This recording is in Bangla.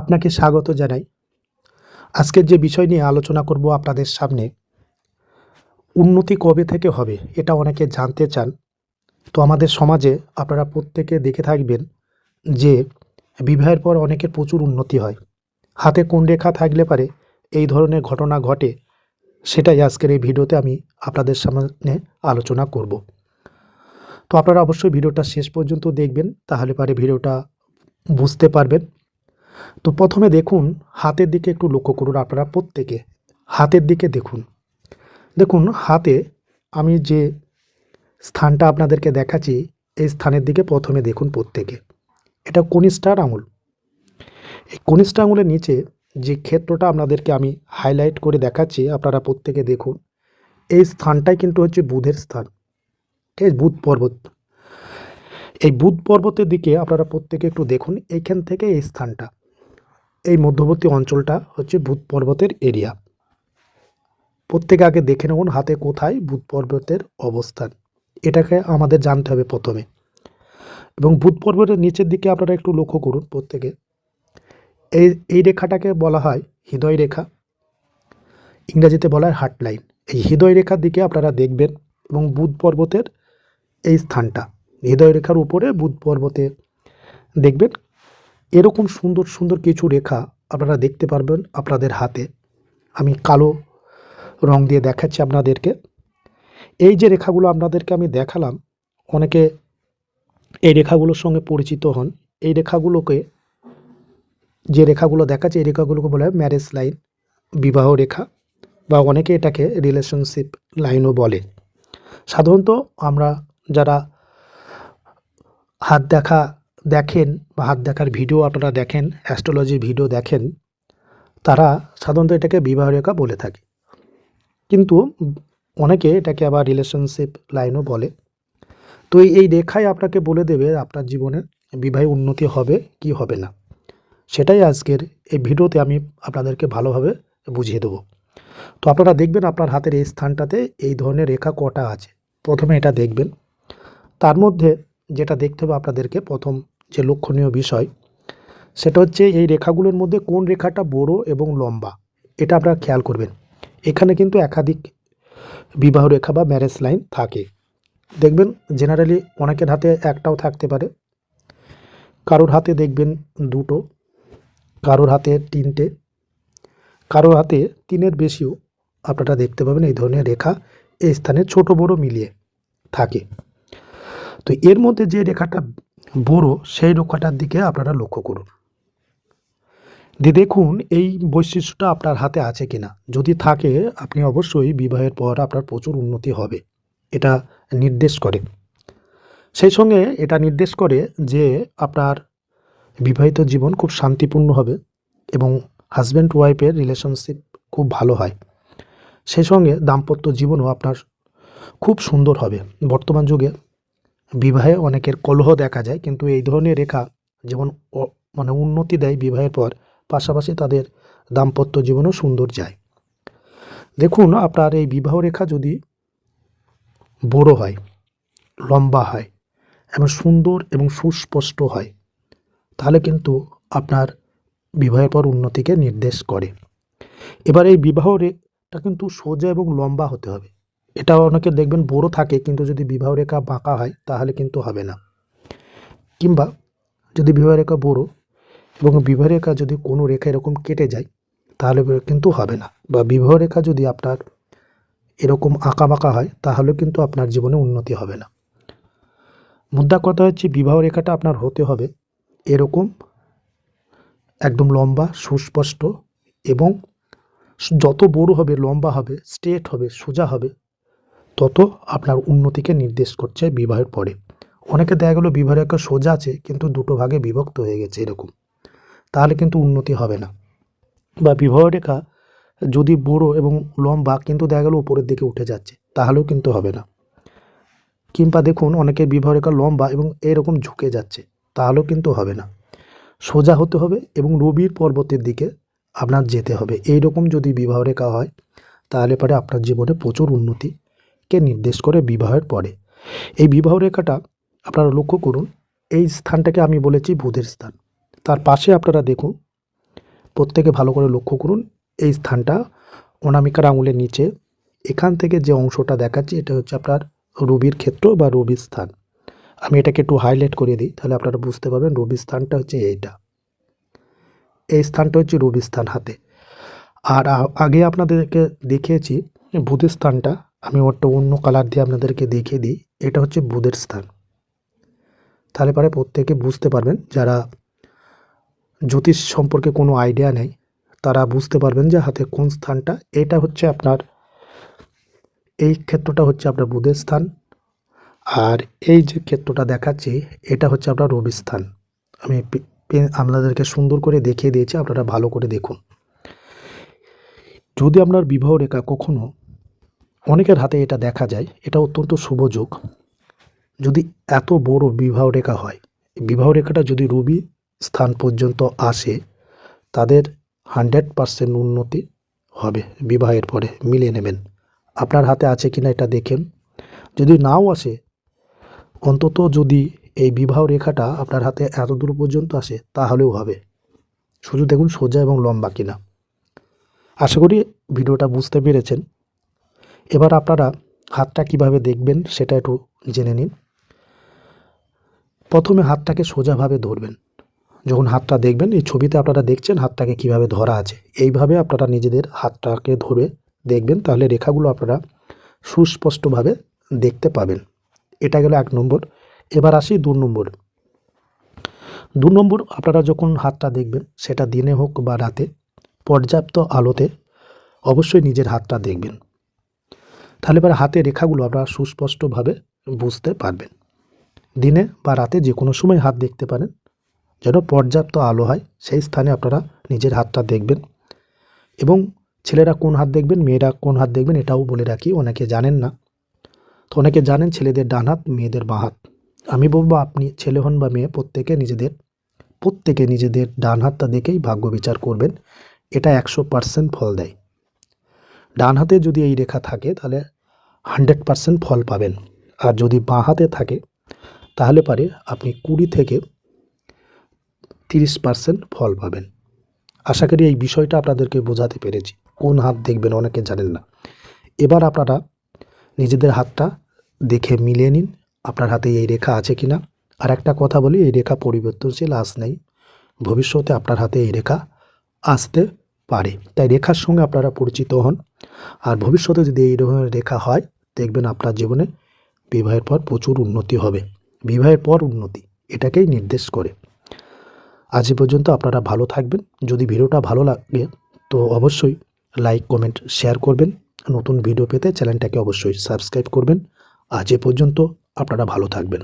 আপনাকে স্বাগত জানাই। আজকের যে বিষয় নিয়ে আলোচনা করব আপনাদের সামনে, উন্নতি কবে থেকে হবে এটা অনেকে জানতে চান। তো আমাদের সমাজে আপনারা প্রত্যেকে দেখে থাকবেন যে বিবাহের পর অনেকের প্রচুর উন্নতি হয়। হাতে কোন রেখা থাকলে পারে এই ধরনের ঘটনা ঘটে, সেটাই আজকের এই ভিডিওতে আমি আপনাদের সামনে আলোচনা করব। তো আপনারা অবশ্যই ভিডিওটা শেষ পর্যন্ত দেখবেন, তাহলে পারে ভিডিওটা বুঝতে পারবেন। তো প্রথমে দেখুন, হাতের দিকে একটু লক্ষ্য করুন আপনারা প্রত্যেকে। হাতের দিকে দেখুন। দেখুন, হাতে আমি যে স্থানটা আপনাদেরকে দেখাচ্ছি, এই স্থানের দিকে প্রথমে দেখুন প্রত্যেকে। এটা কনিষ্ঠার আঙুল। এই কনিষ্ঠা আঙুলের নিচে যে ক্ষেত্রটা আপনাদেরকে আমি হাইলাইট করে দেখাচ্ছি, আপনারা প্রত্যেকে দেখুন, এই স্থানটাই কিন্তু হচ্ছে বুধের স্থান। ঠিক আছে? বুধ পর্বত। এই বুধ পর্বতের দিকে আপনারা প্রত্যেকে একটু দেখুন এইখান থেকে এই স্থানটা। এই মধ্যবর্তী অঞ্চলটা হচ্ছে ভূত পর্বতের এরিয়া। প্রত্যেকে আগে দেখে নেবেন হাতে কোথায় ভূত পর্বতের অবস্থান। এটাকে আমাদের জানতে হবে প্রথমে। এবং ভূত পর্বতের নিচের দিকে আপনারা একটু লক্ষ্য করুন প্রত্যেকে। এই এই রেখাটাকে বলা হয় হৃদয় রেখা। ইংরাজিতে বলা হয় হার্ট লাইন এই হৃদয় রেখার দিকে আপনারা দেখবেন এবং বুধ পর্বতের এই স্থানটা। হৃদয় রেখার উপরে বুধ পর্বতে দেখবেন এরকম সুন্দর সুন্দর কিছু রেখা আপনারা দেখতে পারবেন আপনাদের হাতে। আমি কালো রং দিয়ে দেখাচ্ছি আপনাদেরকে। এই যে রেখাগুলো আপনাদেরকে আমি দেখালাম, অনেকে এই রেখাগুলোর সঙ্গে পরিচিত হন। এই রেখাগুলোকে, যে রেখাগুলো দেখাচ্ছে, এই রেখাগুলোকে বলা হয় ম্যারেজ লাইন বিবাহ রেখা বা অনেকে এটাকে রিলেশনশিপ লাইনও বলে। সাধারণত আমরা যারা হাত দেখা দেখেন বা হাত দেখার ভিডিও আপনারা দেখেন অ্যাস্ট্রোলজির ভিডিও দেখেন, তারা সাধারণত এটাকে বিবাহ রেখা বলে থাকে। কিন্তু অনেকে এটাকে আবার রিলেশনশিপ লাইনও বলে। তো এই- রেখাই আপনাকে বলে দেবে আপনার জীবনে বিবাহে উন্নতি হবে কি হবে না। সেটাই আজকের এই ভিডিওতে আমি আপনাদেরকে ভালোভাবে বুঝিয়ে দেবো। তো আপনারা দেখবেন আপনার হাতের এই স্থানটাতে এই ধরনের রেখা কটা আছে। প্রথমে এটা দেখবেন। তার মধ্যে যেটা দেখতে হবে আপনাদেরকে, প্রথম যে লক্ষণীয় বিষয়, সেটা হচ্ছে এই রেখাগুলোর মধ্যে কোন রেখাটা বড় এবং লম্বা, এটা আপনারা খেয়াল করবেন। এখানে কিন্তু একাধিক বিবাহ রেখা বা ম্যারেজ লাইন থাকে। দেখবেন জেনারেলি অনেকের হাতে একটাও থাকতে পারে। কারোর হাতে দেখবেন দুটো, কারোর হাতে তিনটে, কারোর হাতে তিনের বেশিও আপনারা দেখতে পাবেন এই ধরনের রেখা এই স্থানে ছোট বড় মিলিয়ে থাকে। তো এর মধ্যে যে রেখাটা বড় সেই রেখাটার দিকে আপনারা লক্ষ্য করুন। দিয়ে দেখুন এই বৈশিষ্ট্যটা আপনার হাতে আছে কিনা। যদি থাকে, আপনি অবশ্যই বিবাহের পর আপনার প্রচুর উন্নতি হবে। এটা নির্দেশ করে। সেই সঙ্গে এটা নির্দেশ করে যে আপনার বিবাহিত জীবন খুব শান্তিপূর্ণ হবে এবং হাজব্যান্ড ওয়াইফের রিলেশনশিপ খুব ভালো হয়। সেই সঙ্গে দাম্পত্য জীবনও আপনার খুব সুন্দর হবে। বর্তমান যুগে বিবাহে অনেকের কলহ দেখা যায়, কিন্তু এই ধরনের রেখা যেমন মানে উন্নতি দেয় বিবাহের পর, পাশাপাশি তাদের দাম্পত্য জীবনও সুন্দর যায়। দেখুন, আপনার এই বিবাহ রেখা যদি বড় হয়, লম্বা হয়, এবং সুন্দর এবং সুস্পষ্ট হয়, তাহলে কিন্তু আপনার বিবাহের পর উন্নতিকে নির্দেশ করে। এবার এই বিবাহ রেখা কিন্তু সোজা এবং লম্বা হতে হবে। এটা অনেকে দেখবেন বড় থাকে, কিন্তু যদি বিবাহ রেখা বাঁকা হয়, তাহলে কিন্তু হবে না। কিংবা যদি বিবাহ রেখা বড় এবং বিবাহ রেখা যদি কোনো রেখা এরকম কেটে যায়, তাহলে কিন্তু হবে না। বা বিবাহ রেখা যদি আপনার এরকম আঁকা বাঁকা হয়, তাহলে কিন্তু আপনার জীবনে উন্নতি হবে না। মুদ্রা কথা হচ্ছে বিবাহ রেখাটা আপনার হতে হবে এরকম একদম লম্বা, সুস্পষ্ট এবং যত বড় হবে, লম্বা হবে স্ট্রেট হবে, সোজা হবে তত আপনার উন্নতিকে নির্দেশ করছে বিবাহের পরে। অনেকে দেখা গেলো বিবাহ রেখা সোজা আছে, কিন্তু দুটো ভাগে বিভক্ত হয়ে গেছে এরকম। তাহলে কিন্তু উন্নতি হবে না। বা বিবাহ রেখা যদি বড় এবং লম্বা, কিন্তু দেখা গেলো উপরের দিকে উঠে যাচ্ছে, তাহলেও কিন্তু হবে না। কিংবা দেখুন অনেকের বিবাহ রেখা লম্বা এবং এরকম ঝুঁকে যাচ্ছে, তাহলেও কিন্তু হবে না। সোজা হতে হবে এবং রবির পর্বতের দিকে আপনার যেতে হবে। এই রকম যদি বিবাহ রেখা হয়, তাহলে পরে আপনার জীবনে প্রচুর উন্নতিকে নির্দেশ করে বিবাহের পরে। এই বিবাহ রেখাটা আপনারা লক্ষ্য করুন, এই স্থানটাকে আমি বলেছি বুধের স্থান। তার পাশে আপনারা দেখুন, প্রত্যেকে ভালো করে লক্ষ্য করুন, এই স্থানটা অনামিকার আঙুলের নিচে। এখান থেকে যে অংশটা দেখাচ্ছি, এটা হচ্ছে আপনার রবির ক্ষেত্র বা রবির স্থান। আমি এটাকে একটু হাইলাইট করে দিই, তাহলে আপনারা বুঝতে পারবেন রবির স্থানটা হচ্ছে এইটা। এই স্থানটা হচ্ছে রবির স্থান হাতে। আর আগে আপনাদেরকে দেখিয়েছি বুধের স্থানটা আমি ওটা অন্য কালার দিয়ে আপনাদেরকে দেখিয়ে দিই। এটা হচ্ছে বুধের স্থান। তাহলে পরে প্রত্যেকে বুঝতে পারবেন, যারা জ্যোতিষ সম্পর্কে কোনো আইডিয়া নেই, তারা বুঝতে পারবেন যে হাতে কোন স্থানটা। এটা হচ্ছে আপনার, এই ক্ষেত্রটা হচ্ছে আপনার বুধের স্থান। আর এই যে ক্ষেত্রটা দেখাচ্ছি, এটা হচ্ছে আপনার রবি স্থান। আমি আপনাদেরকে সুন্দর করে দেখিয়ে দিয়েছি, আপনারা ভালো করে দেখুন। যদি আপনার বিবাহ রেখা কখনো অনেকের হাতে এটা দেখা যায়। এটা অত্যন্ত শুভ যোগ। যদি এত বড় বিবাহ রেখা হয়, বিবাহ রেখাটা যদি রবি স্থান পর্যন্ত আসে, তাদের হান্ড্রেড পারসেন্ট উন্নতি হবে বিবাহের পরে, মিলিয়ে নেবেন। আপনার হাতে আছে কিনা এটা দেখেন। যদি নাও আসে, অন্তত যদি এই বিবাহ রেখাটা আপনার হাতে এত দূর পর্যন্ত আসে, তাহলেও হবে। শুধু দেখুন সোজা এবং লম্বা কিনা। আশা করি ভিডিওটা বুঝতে পেরেছেন। এবার আপনারা হাতটা কীভাবে দেখবেন সেটা একটু জেনে নিন। প্রথমে হাতটাকে সোজাভাবে ধরবেন। যখন হাতটা দেখবেন, এই ছবিতে আপনারা দেখছেন হাতটাকে কীভাবে ধরা আছে। এইভাবে আপনারা নিজেদের হাতটাকে ধরে দেখবেন, তাহলে রেখাগুলো আপনারা সুস্পষ্টভাবে দেখতে পাবেন। এটা গেল এক নম্বর। এবার আসি দু নম্বর। দু নম্বর, আপনারা যখন হাতটা দেখবেন, সেটা দিনে হোক বা রাতে, পর্যাপ্ত আলোতে অবশ্যই নিজের হাতটা দেখবেন। তাহলে এবার হাতে রেখাগুলো আপনারা সুস্পষ্টভাবে বুঝতে পারবেন। দিনে বা রাতে যে কোনো সময় হাত দেখতে পারেন, যেন পর্যাপ্ত আলো হয়, সেই স্থানে আপনারা নিজের হাতটা দেখবেন। এবং ছেলেরা কোন হাত দেখবেন, মেয়েরা কোন হাত দেখবেন, এটাও বলে রাখি, অনেকে জানেন না। তো অনেকে জানেন ছেলেদের ডান হাত, মেয়েদের বাঁ হাত। আমি বলব আপনি ছেলে হন বা মেয়ে, প্রত্যেকে নিজেদের প্রত্যেকে নিজেদের ডান হাতটা দেখেই ভাগ্য বিচার করবেন। এটা একশো পার্সেন্ট ফল দেয়। ডান হাতে যদি এই রেখা থাকে, তাহলে হান্ড্রেড পার্সেন্ট ফল পাবেন। আর যদি বাঁ হাতে থাকে, তাহলে পারে আপনি কুড়ি থেকে তিরিশ পার্সেন্ট ফল পাবেন। আশা করি এই বিষয়টা আপনাদেরকে বোঝাতে পেরেছি। কোন হাত দেখবেন অনেকে জানেন না। এবার আপনারা নিজেদের হাতটা দেখে মিলিয়ে নিন, আপনার হাতে এই রেখা আছে কি না আর একটা কথা বলি, এই রেখা পরিবর্তনশীল আস নেই। ভবিষ্যতে আপনার হাতে এই রেখা আসতে পারে। তাই রেখার সঙ্গে আপনারা পরিচিত হন। আর ভবিষ্যতে যদি এই ধরনের রেখা হয় দেখবেন আপনার জীবনে বিবাহের পর প্রচুর উন্নতি হবে। বিবাহের পর উন্নতি, এটাকেই নির্দেশ করে। আজ পর্যন্ত আপনারা ভালো থাকবেন। যদি ভিডিওটা ভালো লাগে, তো অবশ্যই লাইক, কমেন্ট, শেয়ার করবেন। নতুন ভিডিও পেতে চ্যানেলটাকে অবশ্যই সাবস্ক্রাইব করবেন। আজ এ পর্যন্ত আপনারা ভালো থাকবেন।